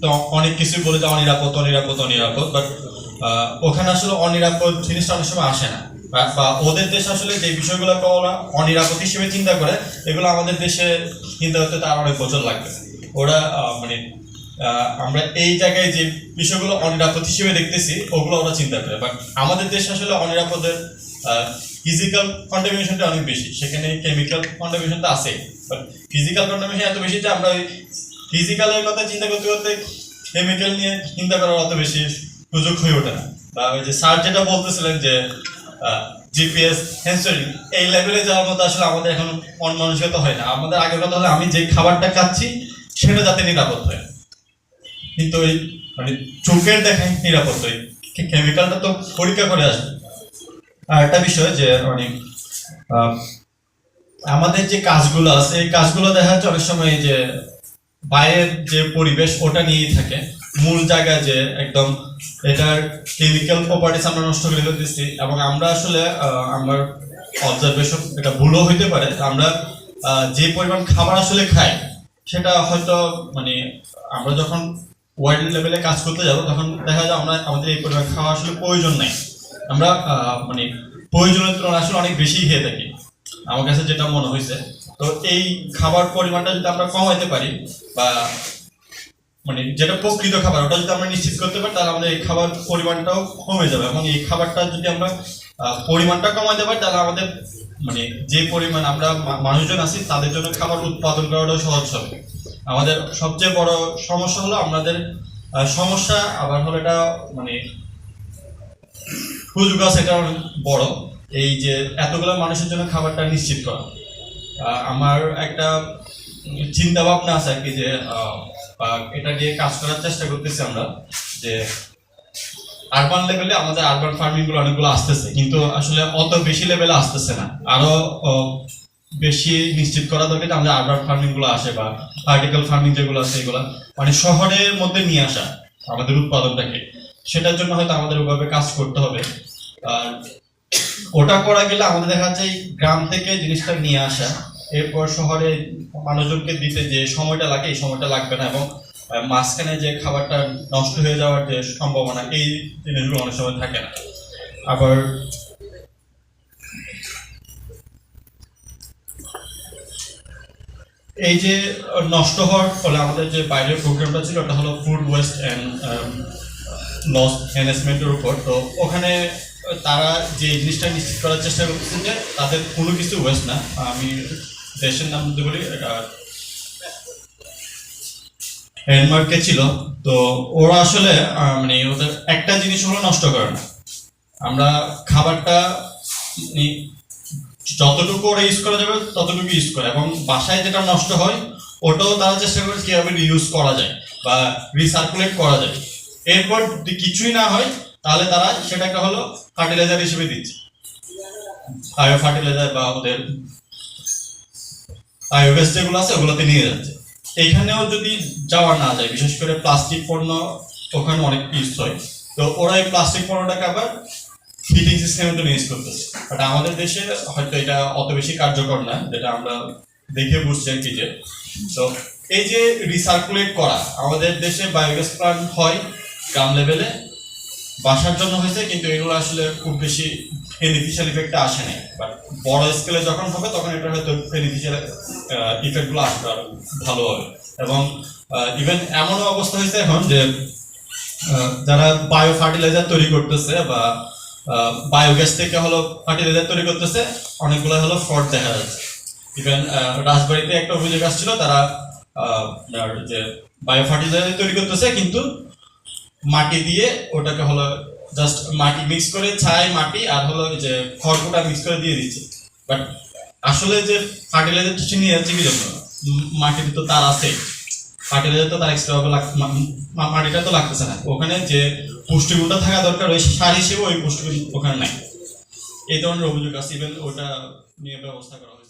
তো অনেক কিছু বলে যে অনিরাপদ অনিরাপদ অনিরাপদ বাট ওখানে আসলে অনিরাপদ জিনিসটা অনেক সময় আসে না। বা- ওদের দেশে আসলে যে বিষয়গুলোকে ওরা অনিরাপদ হিসেবে চিন্তা করে, এগুলো আমাদের দেশে চিন্তা করতে তার অনেক বছর লাগবে। ওরা মানে আমরা এই জায়গায় যে বিষয়গুলো অনিরাপদ হিসেবে দেখতেছি, ওগুলো ওরা চিন্তা করে। বাট আমাদের দেশে আসলে অনিরাপদের ফিজিক্যাল কন্টামিনেশনটা অনেক বেশি। সেখানে কেমিক্যাল কন্টামিনেশনটা আছে বাট ফিজিক্যাল কন্টামিনেশন এত বেশি যে আমরা ওই ফিজিক্যালের কথা চিন্তা করতে করতে কেমিক্যাল নিয়ে চিন্তা করার অত বেশি সুযোগ হয়ে ওঠে না। বা ওই যে স্যার যেটা বলতেছিলেন যে জিপিএস সেন্সরিং এই লেভেলে যাওয়ার মতো আসলে আমাদের এখন মন মানসিকতা হয় না। আমাদের আগের কথা হলে আমি যে খাবারটা খাচ্ছি, সেটা যাতে নিরাপদ হয়। কিন্তু ওই মানে চোখের দেখায় নিরাপদ হয়। কেমিক্যালটা তো পরীক্ষা করে আসবে। আর একটা বিষয় যে মানে আমাদের যে কাজগুলো আছে, এই কাজগুলো দেখা যাচ্ছে অনেক সময় যে বাইরের যে পরিবেশ ওটা নিয়েই থাকে। মূল জায়গায় যে একদম এটার কেমিক্যাল প্রপার্টিস আমরা নষ্ট করে ফেলতেছি এবং আমরা আসলে আমার অবজারভেশন এটা ভুলও হইতে পারে আমরা যে পরিমাণ খাবার আসলে খাই, সেটা হয়তো মানে আমরা যখন ওয়ার্ল্ড লেভেলে কাজ করতে যাব, তখন দেখা যায় আমরা, আমাদের এই পরিমাণ খাওয়া আসলে প্রয়োজন নাই। আমরা মানে প্রয়োজনের তুলনায় আসলে অনেক বেশি খেয়ে থাকি। আমার কাছে যেটা মনে হয়েছে তো এই খাবার পরিমাণটা যদি আমরা কমাইতে পারি বা মানে যেটা প্রকৃত খাবার, ওটা যদি আমরা নিশ্চিত করতে পারি, তাহলে আমাদের এই খাবার পরিমাণটাও কমে যাবে এবং এই খাবারটা যদি আমরা পরিমাণটা কমাইতে পারি, তাহলে আমাদের মানে যে পরিমাণ আমরা মানুষজন আছি, তাদের জন্য খাবার উৎপাদন করাটাও সহজ হবে। আমাদের সবচেয়ে বড় সমস্যা হলো আমাদের সমস্যা আবার হলো এটা মানে সুযোগ আছে এটা বড়। এই যে এতগুলো মানুষের জন্য খাবারটা নিশ্চিত করা। আমার একটা চিন্তা ভাবনা আছে আর কি যে এটা নিয়ে কাজ করার চেষ্টা করতেছি আমরা, যে আরবান লেভেলে আমাদের আরবান ফার্মিংগুলো অনেকগুলো আসতেছে, কিন্তু আসলে অত বেশি লেভেলে আসতেছে না। আরও বেশি নিশ্চিত করা দরকার আমাদের আরবান ফার্মিংগুলো আসে বা ভার্টিক্যাল ফার্মিং যেগুলো আছে এগুলো মানে শহরের মধ্যে নিয়ে আসা আমাদের উৎপাদনটাকে। সেটার জন্য হয়তো আমাদের ওইভাবে কাজ করতে হবে। আর ওটা করা গেলে আমাদের দেখা যাচ্ছে গ্রাম থেকে জিনিসটা নিয়ে আসা এরপর শহরে মানুষজনকে দিতে যে সময়টা লাগে, এই সময়টা লাগবে না এবং মাঝখানে যে খাবারটা নষ্ট হয়ে যাওয়ার যে সম্ভাবনা, এই জিনিসগুলো অনেক সময় থাকে না। আবার এই যে নষ্ট হওয়ার ফলে আমাদের যে বাইরের প্রোগ্রামটা ছিল, ওটা হলো ফুড ওয়েস্ট অ্যান্ড লস ম্যানেজমেন্টের উপর। তো ওখানে তারা যে জিনিসটা নিশ্চিত করার চেষ্টা করতেছে যে তাদের কোনো কিছু ওয়েস্ট না। আমি দেশের নাম যদি বলি এটা ডেনমার্কে ছিল। তো ওরা আসলে মানে ওদের একটা জিনিস হলো নষ্ট করে না। আমরা খাবারটা মানে যতটুকু ওরা ইউজ করা যাবে ততটুকু ইউজ করে। এবং বাসায় যেটা নষ্ট হয়, ওটাও তারা চেষ্টা করে কীভাবে রিউজ করা যায় বা রিসার্কুলেট করা যায়। এরপর কিছুই না হয়, তাহলে তারা সেটাকে হলো ফার্টিলাইজার হিসেবে দিচ্ছে। বায়ো ফার্টিলাইজার বা ওদের বায়োগ্যাস যেগুলো আছে, ওগুলোতে নিয়ে যাচ্ছে। এইখানেও যদি যাওয়া না যায়, বিশেষ করে প্লাস্টিক পণ্য, ওখানে অনেক ইউজ হয়। তো ওরা এই প্লাস্টিক পণ্যটাকে আবার হিটিং সিস্টেমের জন্য ইউজ করতেছে। বাট আমাদের দেশে হয়তো এটা অত বেশি কার্যকর না, যেটা আমরা দেখে বুঝছি আর কি যে। তো এই যে রিসার্কুলেট করা, আমাদের দেশে বায়োগ্যাস প্লান্ট হয় গ্রাম লেভেলে বাসার জন্য হয়েছে, কিন্তু এগুলো আসলে খুব বেশি বেনিফিশিয়াল ইফেক্টটা আসে নাই। বাট বড় স্কেলে যখন হবে, তখন এটা হয়তো বেনিফিশিয়াল ইফেক্টগুলো আসবে আরও ভালো হবে। এবং ইভেন এমনও অবস্থা হয়েছে এখন যে যারা বায়ো ফার্টিলাইজার তৈরি করতেছে বা বায়োগ্যাস থেকে হলো ফার্টিলাইজার তৈরি করতেছে, অনেকগুলো হলো ফ্রড দেখা যাচ্ছে। ইভেন রাজবাড়িতে একটা অভিযোগ আসছিল, তারা যে বায়ো ফার্টিলাইজার তৈরি করতেছে, কিন্তু মাটি দিয়ে ওটাকে হলো জাস্ট মাটি মিক্স করে ছাই, মাটি আর হলো যে খড়কুটা মিক্স করে দিয়ে দিচ্ছে। বাট আসলে যে ফার্টিলাইজার নিয়ে যাচ্ছে কি জন্য? মাটিতে তো তার আছে। ফার্টিলাইজার তো তার এক্সট্রা ভাবে লাগ- মা- মা- মাটিটা তো লাগতেছে না। ওখানে যে পুষ্টিগুণটা থাকা দরকার, ওই সার হিসেবে ওই পুষ্টিগুণ ওখানে নাই। এই ধরনের অভিযোগ আছে। ইভেন ওটা নিয়ে ব্যবস্থা করা হয়েছে।